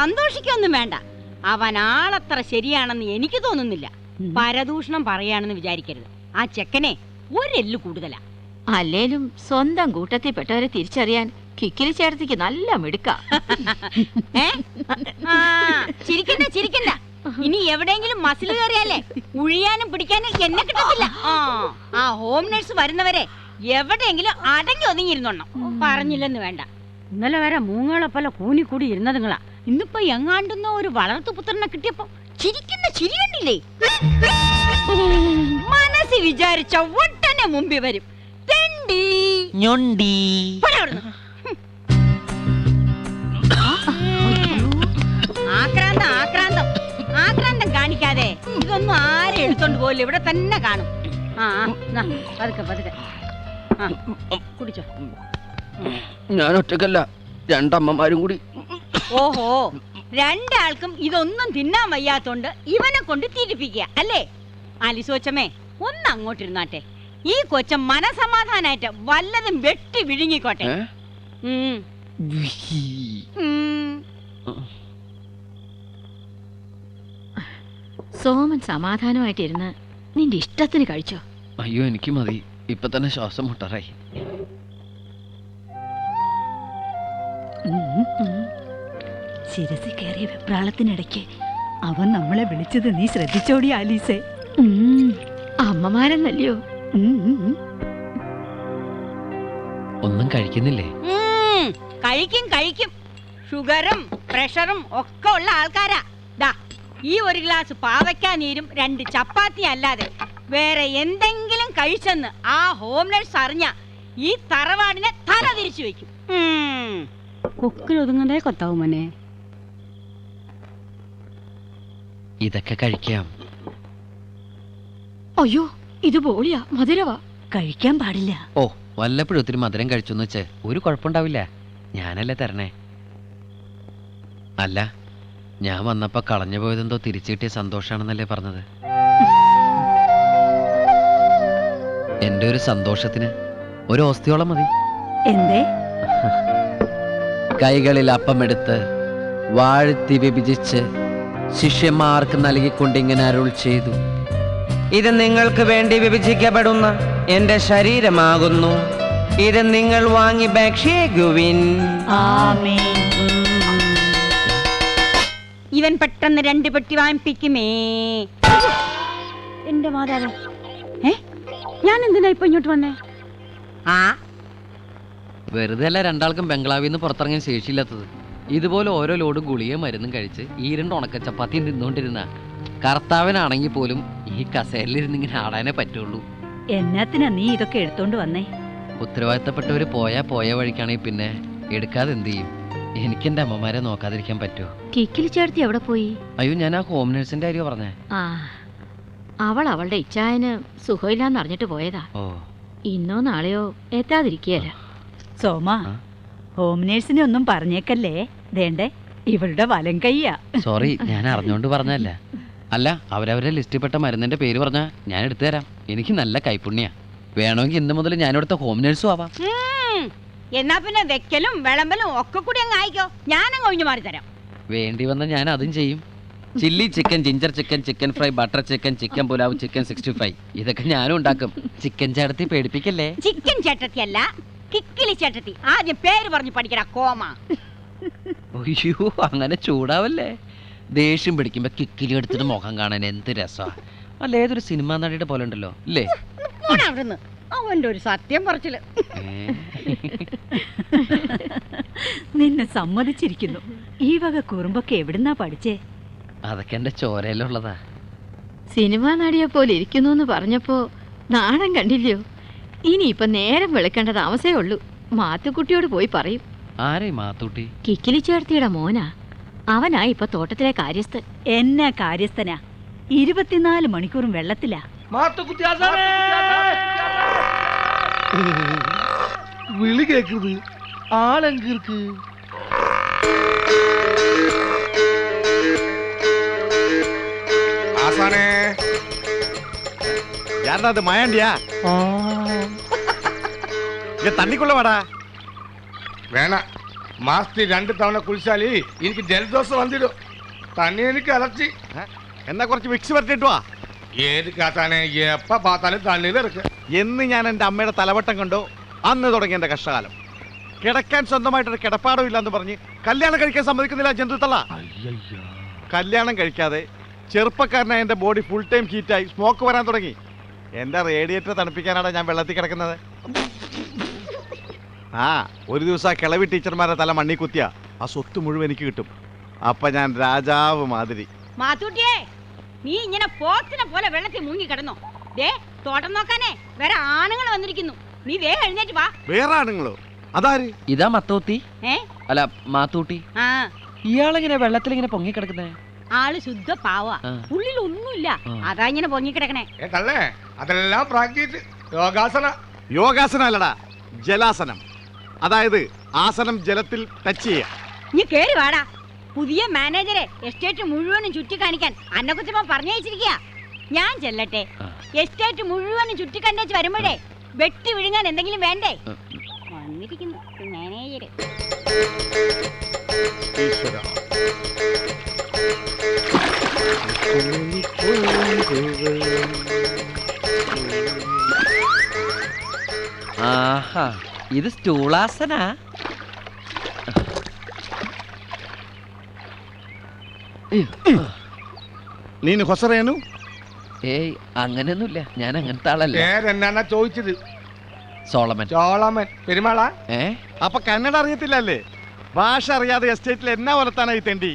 സന്തോഷിക്കൊന്നും വേണ്ട. അവൻ ആളത്ര ശരിയാണെന്ന് എനിക്ക് തോന്നുന്നില്ല. പരദൂഷണം പറയാണെന്ന് വിചാരിക്കരുത്. ആ ചെക്കനെ ഒരെല്ല് കൂടുതലാ. അല്ലേലും സ്വന്തം കൂട്ടത്തിൽപ്പെട്ടവരെ തിരിച്ചറിയാൻ കിക്കിലി ചേർത്തിക്ക് നല്ല മിടുക്ക. ആ ചിരിക്കണ്ട ചിരിക്കണ്ട. ഇനി എവിടെയെങ്കിലും മസിൽ കയറിയാലേ ഉഴിയാനും പിടിക്കാനും എന്നെ കിട്ടത്തില്ല. ആ ആ ഹോം നഴ്സ് വരുന്നവരെ എവിടെയെങ്കിലും അടങ്ങി ഒതുങ്ങിയിരുന്നോണം. പറഞ്ഞില്ലെന്ന് വേണ്ട. ഇന്നലെ വരെ മൂങ്ങളെപ്പോലെ കൂനിക്കൂടി ഇരുന്നതുങ്ങളാ ഇന്നിപ്പോ എങ്ങാണ്ടുന്ന ഒരു വളർത്തു പുത്രനെ കിട്ടിയപ്പോ ചിരിക്കുന്ന ചിരി കണ്ടില്ലേ? മനസ്സി വിചാരിച്ച ഒട്ടനെ മുമ്പിൽ വരും. തെണ്ടി. ഞൊണ്ടി. പോടാ അവിടുന്ന്. ആക്രാന്തം ആക്രാന്തം. ആക്രാന്തം കാണിക്കാതെ ഇതൊന്നും ആരും എടുത്തോണ്ട് പോലും ഇവിടെ തന്നെ കാണും. ആ ആ, ദാ, പതുക്കെ പതുക്കെ. ആ കുടിച്ചോ. ഞാൻ ഒറ്റക്കല്ല രണ്ടമ്മമാരും കൂടി ഓഹോ. രണ്ടാൾക്കും ഇതൊന്നും തിന്നാൻ വയ്യാത്തോണ്ട് ഇവനെ കൊണ്ട് തിരിപ്പിക്കുക അല്ലേ? ആലിസോച്ചമ്മേ ഒന്ന് അങ്ങോട്ടിരുന്നാട്ടെ. ഈ കൊച്ച മനസമാധാനായിട്ട് വല്ലതും വെട്ടി വിഴുങ്ങിക്കോട്ടെ. ഏ? ഉം, ഉം. സോമൻ സമാധാനമായിട്ടിരുന്ന് നിന്റെ ഇഷ്ടത്തിന് കഴിച്ചോ? അയ്യോ എനിക്ക് മതി. ഇപ്പൊ തന്നെ ശ്വാസം മുട്ടറായി. ശിരസി കയറിയ വെപ്രാളത്തിനിടയ്ക്ക് അവൻ നമ്മളെ വിളിച്ചത് നീ ശ്രദ്ധിച്ചോടി ആലീസേ. അമ്മമാരെന്നല്ലയോ. ഒന്നും കഴിക്കുന്നില്ലേ? കഴിക്കും കഴിക്കും. ഷുഗറും പ്രഷറും ഒക്കെ ഉള്ള ആൾക്കാരാ. ദാ ഈ ഒരു ഗ്ലാസ് പാവയ്ക്കാ നീരും രണ്ട് ചപ്പാത്തി അല്ലാതെ വേറെ എന്തെങ്കിലും കഴിച്ചെന്ന് ആ ഹോം നഴ്സ് അറിഞ്ഞ ഈ തറവാടിനെ തല തിരിച്ചു വെക്കും കൊക്കിലൊതുങ്ങണ്ടേ കൊത്താവും മോനെ. ഇതൊക്കെ കഴിക്കാം. അയ്യോ ഇത് പോളിയാ മധുരവാ. കഴിക്കാൻ പാടില്ല. ഓ വല്ലപ്പോഴും ഒത്തിരി മധുരം കഴിച്ചെന്ന് വെച്ച് ഒരു കുഴപ്പമുണ്ടാവില്ല. ഞാനല്ലേ തരണേ. അല്ല ഞാൻ വന്നപ്പോ കളഞ്ഞു പോയതെന്തോ തിരിച്ചു കിട്ടിയ സന്തോഷാണെന്നല്ലേ പറഞ്ഞത്. എന്റെ ഒരു സന്തോഷത്തിന് ഒരു ഓസ്തിയോളം മതി. എന്തേ? കൈകളിൽ അപ്പമെടുത്ത് വാഴ്ത്തി വിഭജിച്ച് ശിഷ്യന്മാർക്ക് നൽകിക്കൊണ്ട് ഇങ്ങനെ അരുൾ ചെയ്തു. ഇത് നിങ്ങൾക്ക് വേണ്ടി വിഭജിക്കപ്പെടുന്ന എന്റെ ശരീരമാകുന്നു. ഇത് നിങ്ങൾ വാങ്ങി ഭക്ഷിക്കുവിൻ. ഇവൻ പെട്ടെന്ന് രണ്ട് പെട്ടി വാങ്ങിപ്പിക്കുമേ. എന്റെ മാതാവ്. ഏ? ഞാൻ എന്തിനാ ഇപ്പൊ ഇങ്ങോട്ട് വന്നേ? ആ. വെറുതെ അല്ല രണ്ടാൾക്കും ബംഗ്ലാവിൽ നിന്ന് പുറത്തിറങ്ങാൻ ശേഷിയില്ലാത്തത്. ഇതുപോലെ ഓരോ ലോഡും ഗുളിയും മരുന്നും കഴിച്ച് ഈ രണ്ട് ഉണക്ക ചപ്പാത്തിയും തിന്നുകൊണ്ടിരുന്ന കർത്താവിനാണെങ്കിൽ പോലും ഈ കസേരയിലിരുന്ന് ഇങ്ങനെ ആടാനേ പറ്റുള്ളൂ. എന്നാത്തിനാ നീ ഇതൊക്കെ എടുത്തോണ്ട് വന്നേ? ഉത്തരവാദിത്തപ്പെട്ടവര് പോയാ പോയ വഴിക്കാണെങ്കിൽ പിന്നെ എടുക്കാതെ എന്ത് ചെയ്യും? എനിക്ക് എന്റെ അമ്മമാരെ നോക്കാതിരിക്കാൻ പറ്റുമോ? കിക്കിൽ ചേർത്തി എവിടെ പോയി? അയ്യോ ഞാൻ ആ ഹോം നഴ്സിന്റെ കാര്യം പറഞ്ഞേ. ആ അവൾ അവളുടെ ഇച്ഛായന് സുഖമില്ലാന്ന് അറിഞ്ഞിട്ട് പോയതാ. ഓ. ഇന്നോ നാളെയോ എത്താതിരിക്കുകയല്ല. സോമ ഹോം നേഴ്സിനെ ഒന്നും പറഞ്ഞേക്കല്ലേ? വേണ്ടേ? ഇവളുടെ വലം കയ്യാ. സോറി ഞാൻ അറിഞ്ഞുകൊണ്ട് പറഞ്ഞല്ല അല്ല അവരവരുടെ ലിസ്റ്റിൽപ്പെട്ട മരുന്നിന്റെ പേര് പറഞ്ഞാ ഞാൻ എടുത്തു തരാം. എനിക്ക് നല്ല കൈപ്പുണ്യ വേണമെങ്കിൽ ഇന്ന് മുതൽ ഞാൻ ഇവിടുത്തെ ഹോം നേഴ്സും ആവാം. എന്നാ പിന്നെ വെക്കലും വിളമ്പലും ഒക്കെ കൂടി അങ്ങ് ആയിക്കോ. ഞാനങ്ങ് ഒഴിഞ്ഞു മാറി തരാം. വേണ്ടി വന്ന ഞാൻ അതും ചെയ്യും. Chilli chicken ginger chicken chicken fry butter chicken chicken pulao chicken sixty five ഇതൊക്കെ ഞാനും ഉണ്ടാക്കും. ചിക്കൻ ചേട്ടത്തി പേടിപ്പിക്കല്ലേ? ചിക്കൻ ചേട്ടത്തി അല്ല കിക്കിലി ചേട്ടത്തി. ആദ്യം പേര് പറഞ്ഞു പഠിക്കടാ കോമ. അയ്യോ അങ്ങനെ ചൂടാവല്ലേ? ദേഷ്യം പിടിക്കുമ്പോ കിക്കിലി എടുത്തിട്ട് മുഖം കാണാൻ എന്ത് രസാ. അല്ല ഏതൊരു സിനിമാ നടിയുടെ പോലെ ഉണ്ടല്ലോ അവിടുന്ന്. അവന്റെ ഒരു സത്യം പറച്ചിൽ. നിന്നെ സമ്മതിച്ചിരിക്കുന്നു. ഈ വക കുറുമ്പൊക്കെ എവിടുന്നാ പഠിച്ചേ? അതൊക്കെ എന്റെ ചോരയിലുള്ളതാ. സിനിമ നടിയെ പോലെ ഇരിക്കുന്നു എന്ന് പറഞ്ഞപ്പോ നാണം കണ്ടില്ലയോ? ഇനിയിപ്പൊ നേരം വെളുക്കേണ്ട താമസേ ഉള്ളൂ. മാത്തുക്കുട്ടിയോട് പോയി പറയും. കിക്കിലി ചേർത്തിയുടെ മോനാ. അവനാ ഇപ്പൊ തോട്ടത്തിലെ കാര്യസ്ഥൻ. എന്നാ കാര്യസ്ഥനാ. ഇരുപത്തിനാല് മണിക്കൂറും വെള്ളത്തിലാ. വിളി കേക്കുന്നത് ആളെങ്കിർക്ക് ஆசானே யாரா அது വേണ മാസ്തി രണ്ട് തവണ കുളിച്ചാലി എനിക്ക് ജലദോഷം വന്നിടും. തന്നെ എനിക്ക് അലർച്ചി എന്നാ കുറച്ച് വിക്സ് പറ്റിട്ടുവാ ഏത് കാത്താനെ എപ്പ പാത്താലും തള്ളിയിൽ ഇറക്കുക എന്ന് ഞാൻ എന്റെ അമ്മയുടെ തലവട്ടം കണ്ടോ. അന്ന് തുടങ്ങി എന്റെ കഷ്ടകാലം. കിടക്കാൻ സ്വന്തമായിട്ടൊരു കിടപ്പാടം ഇല്ലാന്ന് പറഞ്ഞ് കല്യാണം കഴിക്കാൻ സമ്മതിക്കുന്നില്ല ജന്തുത്തള കല്യാണം കഴിക്കാതെ ചെറുപ്പക്കാരനായ എന്റെ ബോഡി ഫുൾ ടൈം ഹീറ്റായി സ്മോക്ക് വരാൻ തുടങ്ങി. എന്റെ റേഡിയേറ്റർ തണുപ്പിക്കാനാണ് ഞാൻ വെള്ളത്തിൽ കിടക്കുന്നത്. ആ ഒരു ദിവസം ആ കിളവി ടീച്ചർമാരെ തല മണ്ണി കുത്തിയ. ആ സ്വത്ത് മുഴുവൻ എനിക്ക് കിട്ടും. അപ്പൊ ഞാൻ രാജാവ് മാതിരി. മാത്തൂട്ടിയേ നീ ഇങ്ങനെ പോത്തിനെ പോലെ വെള്ളത്തിൽ മുങ്ങി കിടന്നോ. ദേ തോട്ടം നോക്കാനേ വേറെ ആണുങ്ങൾ വന്നിരിക്കുന്നു. നീ വേ എഴുന്നേറ്റ് വാ. വേറെ ആണുങ്ങളോ? അതാര്? ഇതാ മത്തോത്തി ഏ? അല്ല മാത്തൂട്ടി. ആ. ഇയാളെങ്ങനെ വെള്ളത്തിൽ ഇങ്ങനെ പൊങ്ങി കിടക്കുന്നേ? ആൾ ശുദ്ധ പാവ. ആ. ഉള്ളിൽ ഒന്നുമില്ല. ആ. അതാ ഇങ്ങനെ പൊങ്ങിക്കിടക്കണേ ഏ തള്ളേ അതെല്ലാം പ്രാക്ടീസ് യോഗാസന. യോഗാസന അല്ലടാ ജലാസനം. അതായത് ആസനം ജലത്തിൽ ടച്ച് ചെയ്യാം. നീ കേറി വാടാ. പുതിയ മാനേജരെ എസ്റ്റേറ്റ് മുഴുവനും ചുറ്റി കാണിക്കാൻ അന്നക്കുച്ചമ്മ പറഞ്ഞയച്ചിരിക്കുക ഞാൻ ചെല്ലട്ടെ. എസ്റ്റേറ്റ് മുഴുവനും ചുറ്റി കണ്ടേച്ച് വരുമ്പോഴേ വെട്ടി വിഴുങ്ങാൻ എന്തെങ്കിലും വേണ്ടേ? വന്നിരിക്കുന്നു മാനേജര്. ആഹാ. ഇത് സ്റ്റൂളാസന. നീ ഹൊസറേനു ഏയ് അങ്ങനെയൊന്നുമില്ല. ഞാൻ അങ്ങനത്തെ ആളല്ല. ചോദിച്ചത്? സോളമൻ. സോളമൻ. പെരുമാള? ഏ? അപ്പൊ കന്നഡ അറിയത്തില്ലല്ലേ? ഭാഷ അറിയാതെ എസ്റ്റേറ്റിൽ എന്നാ ഒലത്താനായി തെണ്ടി?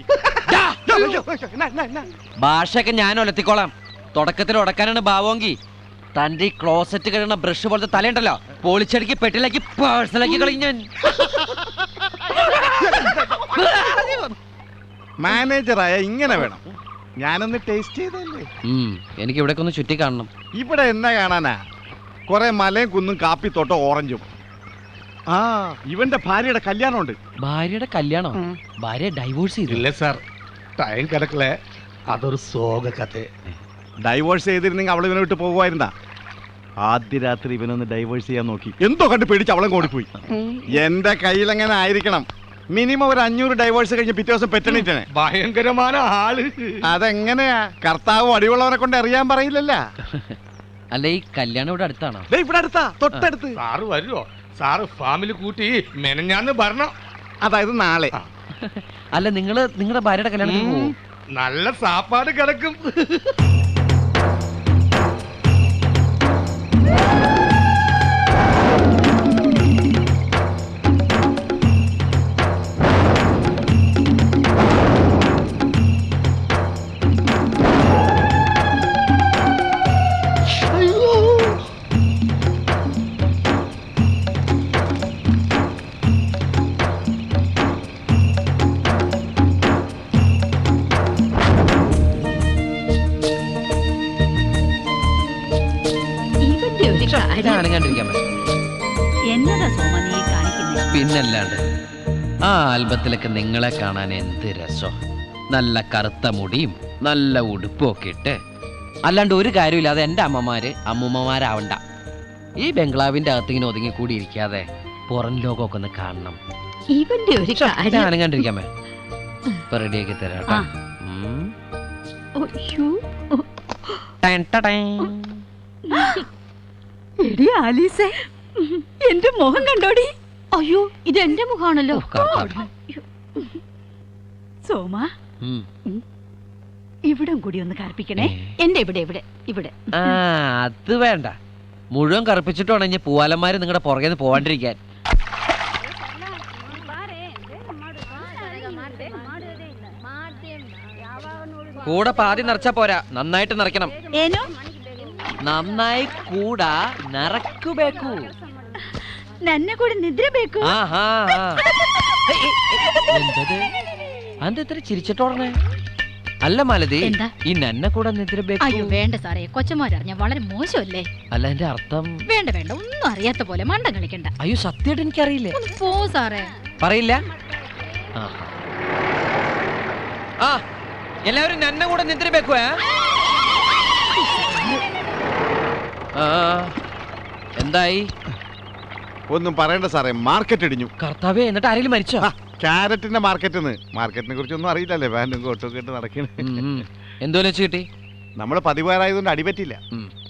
ഭാഷയൊക്കെ ഞാൻ ഒലത്തിക്കോളാം. തുടക്കത്തിൽ ഉടക്കാനാണ് ഭാവോങ്കി. തന്റെ ഈ ക്ലോസറ്റ് കഴിയുന്ന ബ്രഷ് പോലത്തെ തലയുണ്ടല്ലോ. പോളിച്ചടിക്ക് പെട്ടിലാക്കി പേഴ്സണലാക്കി കളയും ഞാൻ. മാനേജറായ ഇങ്ങനെ വേണം. ഞാനൊന്ന് ടേസ്റ്റ് ചെയ്തല്ലേ? എനിക്ക് ഇവിടെ ഒന്ന് ചുറ്റി കാണണം. ഇവിടെ എന്നാ കാണാനാ? കുറെ മലയും കുന്നും കാപ്പിത്തോട്ടം ഓറഞ്ചും. ആ ഇവന്റെ ഭാര്യയുടെ കല്യാണമുണ്ട്. ഭാര്യയുടെ കല്യാണം? ഭാര്യ ഡൈവോഴ്സ് ചെയ്തു. ഇല്ല സാർ. ടൈം കിടക്കലേ അതൊരു സോക കഥ. ഡൈവോഴ്സ് ചെയ്തിരുന്നെങ്കിൽ അവൾ ഇവനെ വിട്ട് പോകുമായിരുന്നാ? ആദ്യ രാത്രി ഇവനൊന്ന് ഡൈവേഴ്സ് ചെയ്യാൻ നോക്കി. എന്തോ കണ്ട് പേടിച്ച് അവളും ഓടിപ്പോയി. എന്റെ കയ്യിൽ എങ്ങനെ ആയിരിക്കണം? മിനിമം ഒരു അഞ്ഞൂറ് ഡൈവേഴ്സ് കഴിഞ്ഞ് പിറ്റേ ദിവസം പെറ്റണിട്ടെ ഭയങ്കരമായ ആൾ. അതെങ്ങനെയാ? കർത്താവ് അടിയുള്ളവനെ കൊണ്ട് അറിയാൻ പറയില്ലല്ല. അല്ല ഈ കല്യാണം ഇവിടെ അടുത്താണോ? ദേ ഇവിടെ അടുത്താ തൊട്ടടുത്ത്. സാറ് വരുമോ സാറ് ഫാമിലി കൂട്ടി മെനഞ്ഞാന്ന് ഭരണം. അതായത് നാളെ. അല്ല നിങ്ങൾ നിങ്ങളുടെ ഭാര്യയുടെ കല്യാണത്തിന് പോകും നല്ല സാപ്പാട് കിടക്കും. ഇവന്റെ ഒരു കാര്യം അനങ്ങാണ്ടിരിക്കാൻ പറ്റും. എന്നതാ സോമ നീ കാണിക്കുന്നേ? പിന്നല്ലാണ്ട് ആ ആൽബത്തിലൊക്കെ നിങ്ങളെ കാണാൻ എന്ത് രസോ? നല്ല കറുത്ത മുടിയും നല്ല ഉടുപ്പും ഒക്കെ ഇട്ട്. അല്ലാണ്ട് ഒരു കാര്യമില്ലാതെ എന്റെ അമ്മമാര് അമ്മൂമ്മമാരാവണ്ട. ഈ ബംഗ്ലാവിന്റെ അകത്ത് ഇങ്ങനെ ഒതുങ്ങി കൂടി ഇരിക്കാതെ പുറം ലോകമൊക്കെ ഒന്ന് കാണണം. ഇവന്റെ ഒരു കാര്യം. അനങ്ങാണ്ടിരിക്കാമേ ഇപ്പൊ റെഡിയാക്കി തരാം. കേട്ടോ. ഉം. അയ്യോ ടൈൻ ടടൈൻ. എടി ആലീസേ എന്റെ മുഖം കണ്ടോടി? അയ്യോ ഇത് എന്റെ മുഖാണല്ലോ. സോമ ഇവിടം കൂടി ഒന്ന് കറുപ്പിക്കണേ. എന്റെ ഇവിടെ ഇവിടെ ഇവിടെ. ആ അത് വേണ്ട. മുഴുവൻ കറുപ്പിച്ചിട്ടാണ് ഇനി പൂവാലന്മാര് നിങ്ങളുടെ പുറകെ നിന്ന് പോവാണ്ടിരിക്കാൻ. കൂടെ പാതി നിറച്ചാ പോരാ. നന്നായിട്ട് നിറയ്ക്കണം. ಏನೋ നന്നായി കൂടാ നിറക്കുബേക്കു ನನ್ನ ಕೂಡ ನಿದ್ರೆ ಬೇಕು ആഹാ ആ. ഏയ്, ഏയ്, ഏയ്, എന്തത് അന്ത ഇത്ര ചിരിച്ചിട്ടോടനെ അല്ല മാലതി എന്താ? ഈ നന്നെ കൂടെ നിദ്രബേക്കു അയ്യോ വേണ്ട സാറേ കൊച്ചന്മാരറിഞ്ഞ വളരെ മോശമല്ലേ അല്ല എന്റെ അർത്ഥം വേണ്ട വേണ്ട ഒന്നും അറിയാത്ത പോലെ മണ്ടം കളിക്കണ്ട അയ്യോ സത്യമായിട്ട് എനിക്കറിയില്ലേ ഒന്ന് പോ സാറേ പറയില്ല ആഹാ. ആ എല്ലാവരും നന്നെ കൂടെ നിദ്രബേക്കുവേ ആ എന്തായി? ഒന്നും പറയണ്ട സാറേ മാർക്കറ്റ് ഇടിഞ്ഞു. കർത്താവേ എന്നിട്ട് ആരെങ്കിലും മരിച്ചോ? കാരറ്റിന്റെ ക്യാരറ്റിന്റെ മാർക്കറ്റ് മാർക്കറ്റിനെ കുറിച്ച് ഒന്നും അറിയില്ലല്ലേ പാന്റും കോട്ടും ഒക്കെ ഇട്ട് നടക്കണേ. എന്തോന്ന് വെച്ച് കിട്ടി? നമ്മൾ പതിവാറായതുകൊണ്ട് അടിപറ്റില്ല.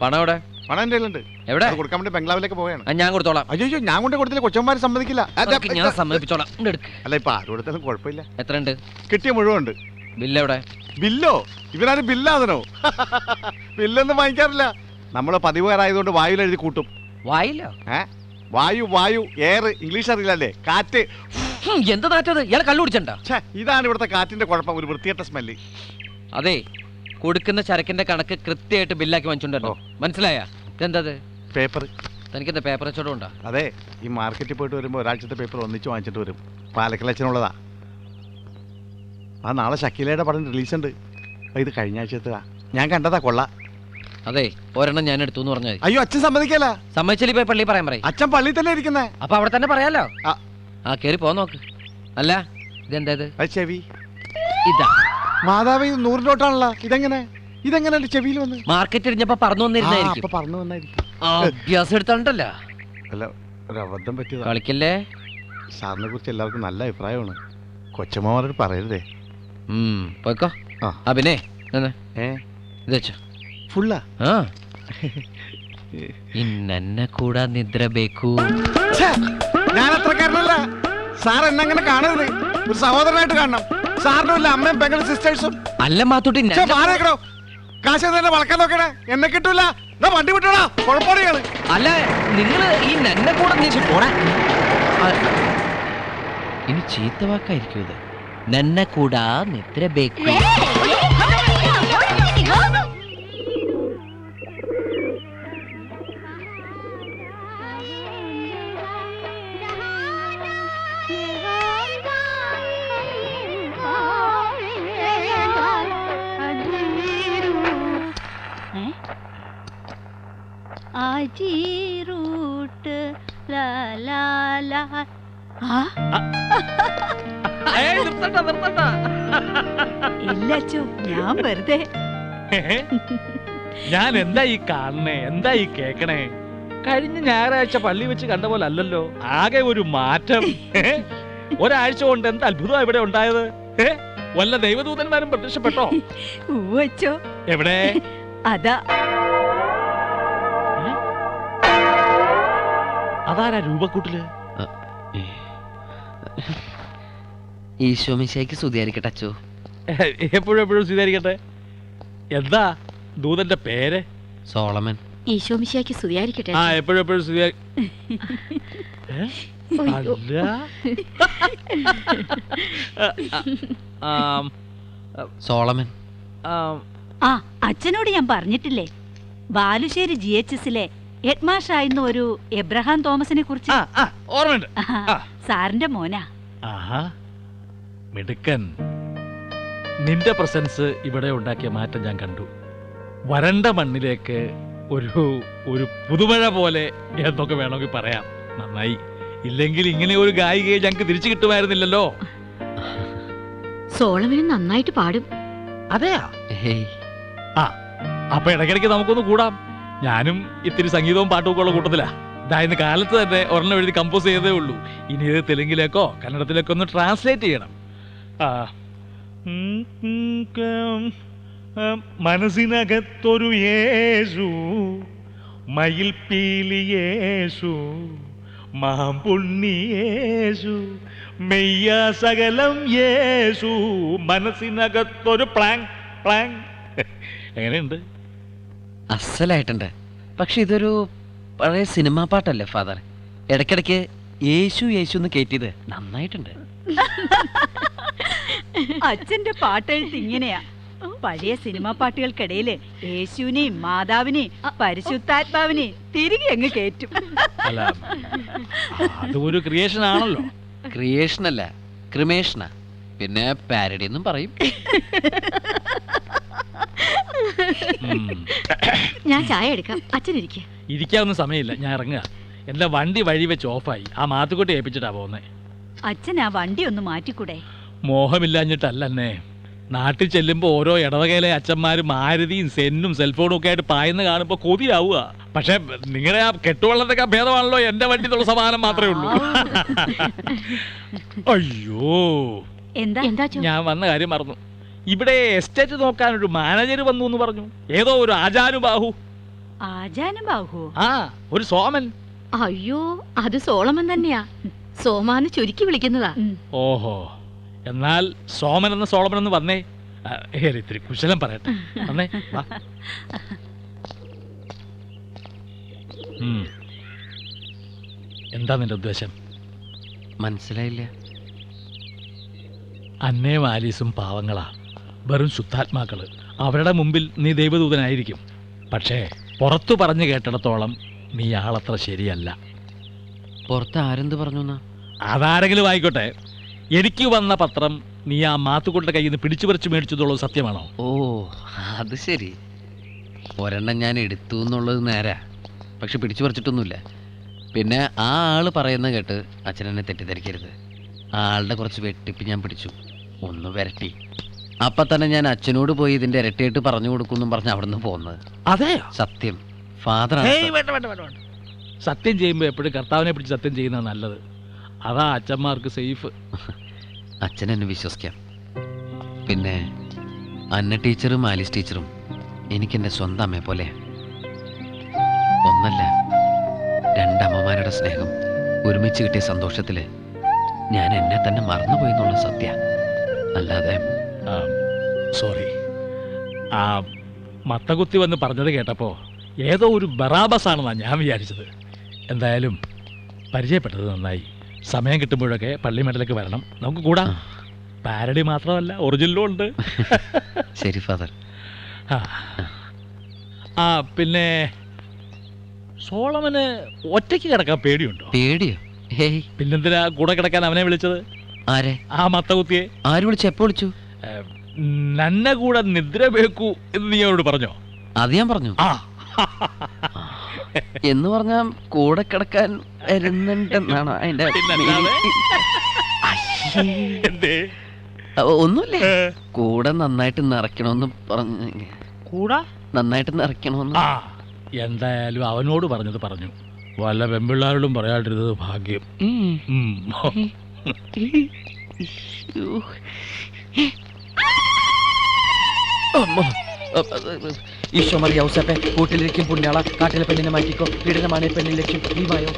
പണം എവിടെ? പണം എന്റെ ഉണ്ട് എവിടെ? കൊടുക്കാൻ വേണ്ടി ബംഗ്ലാവിലേക്ക് പോവുകയാണ്. ഞാൻ കൊടുത്തോളാം. അയ്യോ ഞാൻ കൊണ്ട് കൊടുത്തില്ല കൊച്ചന്മാർ സമ്മതിക്കില്ല. ഞാൻ സമ്മതിപ്പിച്ചോളാം. അല്ല ഇപ്പൊ ആര് കൊടുത്താലും കുഴപ്പമില്ല. എത്ര ഉണ്ട് കിട്ടിയ മുഴുവൻ ഉണ്ട് ബില്ല്? എവിടെ ബില്ലോ ഇവരാരും ബില്ലാതനോ? ബില്ലൊന്നും വാങ്ങിക്കാറില്ല. നമ്മൾ പതിവുകാരായതുകൊണ്ട് വായുവിൽ എഴുതി കൂട്ടും. വായില്ലോ ഏ? വായു വായു എയർ ഇംഗ്ലീഷ് അറിയില്ലല്ലേ? കാറ്റ്. ഹും, എന്താ നാറ്റത്? ഇയാൾ കള്ളു കുടിച്ചണ്ട? ഛേ, ഇതാണ് ഇവിടുത്തെ കാറ്റിന്റെ കുഴപ്പം ഒരു വൃത്തികെട്ട സ്മെല്ല്. അതെ കൊടുക്കുന്ന ചരക്കിന്റെ കണക്ക് കൃത്യമായിട്ട് ബില്ലാക്കി വാങ്ങിച്ചോണ്ടല്ലോ. മനസ്സിലായ? ഇതെന്തത്? പേപ്പർ. തനിക്കെന്താ പേപ്പർ വെച്ചോടും ഉണ്ടോ? അതെ ഈ മാർക്കറ്റിൽ പോയിട്ട് വരുമ്പോൾ ഒരാഴ്ചത്തെ പേപ്പർ ഒന്നിച്ച് വാങ്ങിച്ചിട്ട് വരും. പാലക്കലച്ചനുള്ളതാ ആ നാളെ ഷക്കീലയുടെ പടം റിലീസ് ഉണ്ട് ഇത് കഴിഞ്ഞ ആഴ്ചത്തെ ഞാൻ കണ്ടതാ കൊള്ള. അതെ ഒരെണ്ണം ഞാൻ എടുത്തു എന്ന് പറഞ്ഞാൽ അയ്യോ അച്ഛൻ സമ്മതിക്കല്ല സമ്മതിച്ചാൽ ഇപ്പൊ പള്ളി പറയാൻ പറയും. അച്ഛൻ പള്ളി തന്നെ ഇരിക്കുന്നേ. അപ്പൊ അവിടെ തന്നെ പറയാലോ? ആ. കേറി പോ നോക്ക്. അല്ല ഇതെന്താ ഇത് ചെവി. ഇതാ. മാതാവ് ഇത് നൂറിലോട്ടാണല്ലോ. ഇതെങ്ങനെ? ഇതെങ്ങനെ എന്റെ ചെവിയിൽ വന്ന്? മാർക്കറ്റ് ഇടിഞ്ഞപ്പോ പറഞ്ഞു വന്നിരുന്നായിരിക്കും. പറഞ്ഞു വന്നായിരിക്കും. അഭ്യാസം എടുത്തോണ്ടല്ലോ. അല്ല പറ്റിയതാ. കളിക്കല്ലേ? സാറിനെ കുറിച്ച് എല്ലാവർക്കും നല്ല അഭിപ്രായമാണ്. കൊച്ചമ്മമാരോട് പറയരുതേ. പോയിക്കോ. ആ. പിന്നെ. ഏ? ഇത് വെച്ചോ. ഫുള്ളാ. ആ. ഇന്നെ കൂടാ നിദ്ര ബേക്കൂ. ഞാൻ അത്രക്കാരനല്ല സാർ എന്നെ അങ്ങനെ കാണരുത്. ഒരു സഹോദരനായിട്ട് കാണണം. സാറിനും ഇല്ല അമ്മയും പെങ്ങളും സിസ്റ്റേഴ്സും. അല്ല മാത്തൂട്ടി ഞാൻ- മാറിയേക്കണോ കാശ് തന്നെ വളക്കാൻ നോക്കണേ. എന്നെ കിട്ടൂല. എന്നാ വണ്ടി വിട്ടോടാ. കുഴപ്പമാണ് അല്ല നിങ്ങൾ ഈ നന്നെ കൂടെ നീ പോടാ. ആ, ഇനി ചീത്ത വാക്കായിരിക്കും ഇത്. നന്നെ കൂടാ നിദ്ര ബേക്കൂ. ഏയ്, ഇല്ല അച്ചു ഞാൻ വെറുതെ. ഞാൻ എന്താ ഈ കാണണേ എന്താ ഈ കേക്കണേ? കഴിഞ്ഞ ഞായറാഴ്ച പള്ളി വെച്ച് കണ്ട പോലെ അല്ലല്ലോ. ആകെ ഒരു മാറ്റം? ഒരാഴ്ച കൊണ്ട് എന്ത് അത്ഭുതം ഇവിടെ ഉണ്ടായത്? വല്ല ദൈവദൂതന്മാരും പ്രത്യക്ഷപ്പെട്ടോ? എവിടെ? അതാ. അതാരാ രൂപക്കൂട്ടിൽ? ഈശോമിശയ്ക്ക് സുതിയായിരിക്കട്ടെ അച്ചോ എപ്പോഴും എപ്പോഴും സ്വീകരിക്കട്ടെ എന്താ ദൂതന്റെ പേര്? സോളമൻ. ഈശോമിശയ്ക്ക് സുതിയായിരിക്കട്ടെ ആ എപ്പോഴും എപ്പോഴും? അല്ല. ആം, സോളമൻ. ആം, ആ അച്ഛനോട് ഞാൻ പറഞ്ഞിട്ടില്ലേ? ബാലുശ്ശേരി ജി എച്ച് എസിലെ ഹെഡ്മാഷായിരുന്ന ഒരു എബ്രഹാം തോമസിനെ കുറിച്ച്. ആ, ആ, ഓർമ്മയുണ്ട്. ആ. സാറിന്റെ മോനാ. ആഹാ മിടുക്കൻ. നിന്റെ പ്രസൻസ് ഇവിടെ ഉണ്ടാക്കിയ മാറ്റം ഞാൻ കണ്ടു. വരണ്ട മണ്ണിലേക്ക് ഒരു ഒരു പുതുമഴ പോലെ എന്തൊക്കെ വേണമെങ്കിൽ പറയാം. നന്നായി. ഇല്ലെങ്കിൽ ഇങ്ങനെ ഒരു ഗായികയെ ഞങ്ങൾക്ക് തിരിച്ചു കിട്ടുമായിരുന്നില്ലല്ലോ. സോളമന് നന്നായിട്ട് പാടും. അതെയാ? ഹേയ്. അപ്പൊ ഇടയ്ക്കിടയ്ക്ക് നമുക്കൊന്ന് കൂടാം. ഞാനും ഇത്തിരി സംഗീതവും പാട്ടും ഒക്കെ ഉള്ള കൂട്ടത്തിലാ. ഇതായിരുന്ന കാലത്ത് തന്നെ ഒരെണ്ണം എഴുതി കമ്പോസ് ചെയ്തേ ഉള്ളൂ. ഇനി ഇത് തെലുങ്കിലേക്കോ കന്നഡത്തിലേക്കോ ഒന്ന് ട്രാൻസ്ലേറ്റ് ചെയ്യണം. മനസ്സിനകത്തൊരു യേശു മയിൽ പീലി യേശു മാമ്പുണ്ണി യേശു മെയ്യ സകലം യേശു മനസ്സിനകത്തൊരു പ്ലാങ് പ്ലാങ് എങ്ങനെയുണ്ട്? അസലായിട്ടുണ്ട്. പക്ഷെ ഇതൊരു പഴയ സിനിമാ പാട്ടല്ലേ ഫാദർ? ഇടയ്ക്കിടയ്ക്ക് യേശു യേശു എന്ന് കയറ്റിയത് നന്നായിട്ടുണ്ട്. അച്ഛന്റെ പാട്ടെഴുത്ത് ഇങ്ങനെയാ. പഴയ സിനിമാ പാട്ടുകൾക്കിടയിൽ യേശുവിനെയും മാതാവിനെയും പരിശുദ്ധാത്മാവിനെയും തിരികെ അങ്ങ് കേറ്റും. അല്ല അത് ഒരു ക്രിയേഷൻ ആണല്ലോ. ക്രിയേഷൻ അല്ല ക്രിമേഷനാ പിന്നെ പാരഡി എന്നും പറയും. ഞാൻ ചായ എടുക്കാം. അച്ഛൻ ഇരിക്കുക ഇരിക്കാവുന്ന സമയമില്ല. ഞാൻ ഇറങ്ങുക. എന്റെ വണ്ടി വഴി വെച്ച് ഓഫായി. ആ മാത്തുക്കുട്ടി ഏൽപ്പിച്ചിട്ടാ പോകുന്നേ അച്ഛൻ ആ വണ്ടി ഒന്ന് മാറ്റിക്കൂടെ? മോഹമില്ലാഞ്ഞിട്ടല്ലേ നാട്ടിൽ ചെല്ലുമ്പോൾ ഓരോ ഇടവകയിലെ അച്ഛന്മാരും മാരുതിയും സെന്നും സെൽഫോണും ഒക്കെ ആയിട്ട് പായുന്ന കാണുമ്പോൾ കൊതിയാവുക. പക്ഷെ നിങ്ങളുടെ ആ കെട്ടുവള്ളത്തൊക്കെ ഭേദമാണല്ലോ എന്റെ വണ്ടി എന്നുള്ള സമാനം മാത്രമേ ഉള്ളൂ. അയ്യോ. എന്താ? എന്താ ഞാൻ വന്ന കാര്യം മറന്നു. ഇവിടെ എസ്റ്റേറ്റ് നോക്കാൻ ഒരു മാനേജർ വന്നു എന്ന് പറഞ്ഞു. ഏതോ ഒരു ആചാനുബാഹു ആചാനുബാഹു ആ ഒരു സോമൻ. അയ്യോ അത് സോളമൻ തന്നെയാ. സോമാന്ന് ചുരുക്കി വിളിക്കുന്നതാ. ഓഹോ എന്നാൽ സോമൻ എന്ന സോളമൻ എന്ന് വന്നേ. ഏറെ ഇത്തിരി കുശലം പറയട്ടെ. വന്നേ വാ. ഉം. എന്താ നിന്റെ ഉദ്ദേശം? മനസ്സിലായില്ല. അന്നയും ആലീസും പാവങ്ങളാ. വെറും ശുദ്ധാത്മാക്കൾ അവരുടെ മുമ്പിൽ നീ ദൈവദൂതനായിരിക്കും. പക്ഷേ പുറത്തു പറഞ്ഞു കേട്ടിടത്തോളം നീ ആളത്ര ശരിയല്ല. പുറത്ത് ആരെന്ത് പറഞ്ഞു അതാരെങ്കിലും ആയിക്കോട്ടെ. എനിക്ക് വന്ന പത്രം നീ ആ മാത്തുകൊണ്ട കയ്യിൽ നിന്ന് പിടിച്ചു പറിച്ചു മേടിച്ചതുള്ളത് സത്യമാണോ? ഓ അത് ശരി. ഒരെണ്ണം ഞാൻ എടുത്തു എന്നുള്ളത് നേരാ. പക്ഷെ പിടിച്ചു പറിച്ചിട്ടൊന്നുമില്ല. പിന്നെ ആ ആൾ പറയുന്നത് കേട്ട് അച്ഛനെന്നെ തെറ്റിദ്ധരിക്കരുത്. ആ ആളുടെ കുറച്ച് വെട്ടിപ്പ് ഞാൻ പിടിച്ചു. ഒന്ന് വരട്ടി. അപ്പൊ തന്നെ ഞാൻ അച്ഛനോട് പോയി ഇതിന്റെ ഇരട്ടിയായിട്ട് പറഞ്ഞു കൊടുക്കുന്നു പറഞ്ഞ് അവിടുന്ന് പോകുന്നത് അതെ സത്യം. ഫാദർ സത്യം. ചെയ്യുമ്പോൾ എപ്പോഴും കർത്താവിനെ പിടിച്ച് സത്യം ചെയ്യുന്ന നല്ലത്. അതാ അച്ഛന്മാർക്ക് സേഫ് അച്ഛൻ എന്നെ വിശ്വസിക്കാം. പിന്നെ അന്ന ടീച്ചറും ആലിസ് ടീച്ചറും എനിക്കെന്റെ സ്വന്തം അമ്മയെ പോലെ. ഒന്നല്ല രണ്ടമ്മമാരുടെ സ്നേഹം. ഒരുമിച്ച് കിട്ടിയ സന്തോഷത്തിൽ ഞാൻ എന്നെ തന്നെ മറന്നുപോയി എന്നുള്ള സത്യ. അല്ലാതെ സോറി. ആ മത്തകുത്തി വന്ന് പറഞ്ഞത് കേട്ടപ്പോൾ ഏതോ ഒരു ബറാബസ് ആണെന്നാണ് ഞാൻ വിചാരിച്ചത്. എന്തായാലും പരിചയപ്പെട്ടത് നന്നായി. സമയം കിട്ടുമ്പോഴൊക്കെ പള്ളിമേടലേക്ക് വരണം. നമുക്ക് കൂടാം. പാരഡി മാത്രമല്ല ഒറിജിനലും ഉണ്ട്. ശരി ഫാദർ. ആ. ആ പിന്നെ സോളമന് ഒറ്റയ്ക്ക് കിടക്കാൻ പേടിയുണ്ടോ? പേടിയോ? പിന്നെന്തിനാ കൂടെ കിടക്കാൻ അവനെ വിളിച്ചത്? ആരെ? ആ മത്തകുത്തിയെ. ആര് വിളിച്ചു? എപ്പോ വിളിച്ചു? നന്നെ കൂടെ നിദ്ര വേക്കൂ എന്ന് നീ അവരോട് പറഞ്ഞോ? അത് ഞാൻ പറഞ്ഞു. ആ. എന്ന് പറഞ്ഞാ കൂടെ കിടക്കാൻ വരുന്നുണ്ടെന്നാണ് അതിന്റെ പിന്നല്ലാതെ? അയ്യേ. എന്തേ? ഒന്നുമില്ലേ? കൂടെ നന്നായിട്ട് നിറയ്ക്കണമെന്ന് പറഞ്ഞു കൂടാ? നന്നായിട്ട് നിറയ്ക്കണമെന്ന്. ആ. എന്തായാലും അവനോട് പറഞ്ഞത് പറഞ്ഞു. വല്ല പെമ്പിള്ളാരോടും പറയാണ്ടിരുന്നത് ഭാഗ്യം. ഉം. ഉം. യ്യോ. ഈശോ മറിയ ഔസപ്പെ കൂട്ടിലിരിക്കും പുണ്യാള കാട്ടിലെ പെണ്ണിനെ മാറ്റിക്കോ പീഡനമാണ് പെണ്ണിൻ ലക്ഷ്യം. നീ വായോ?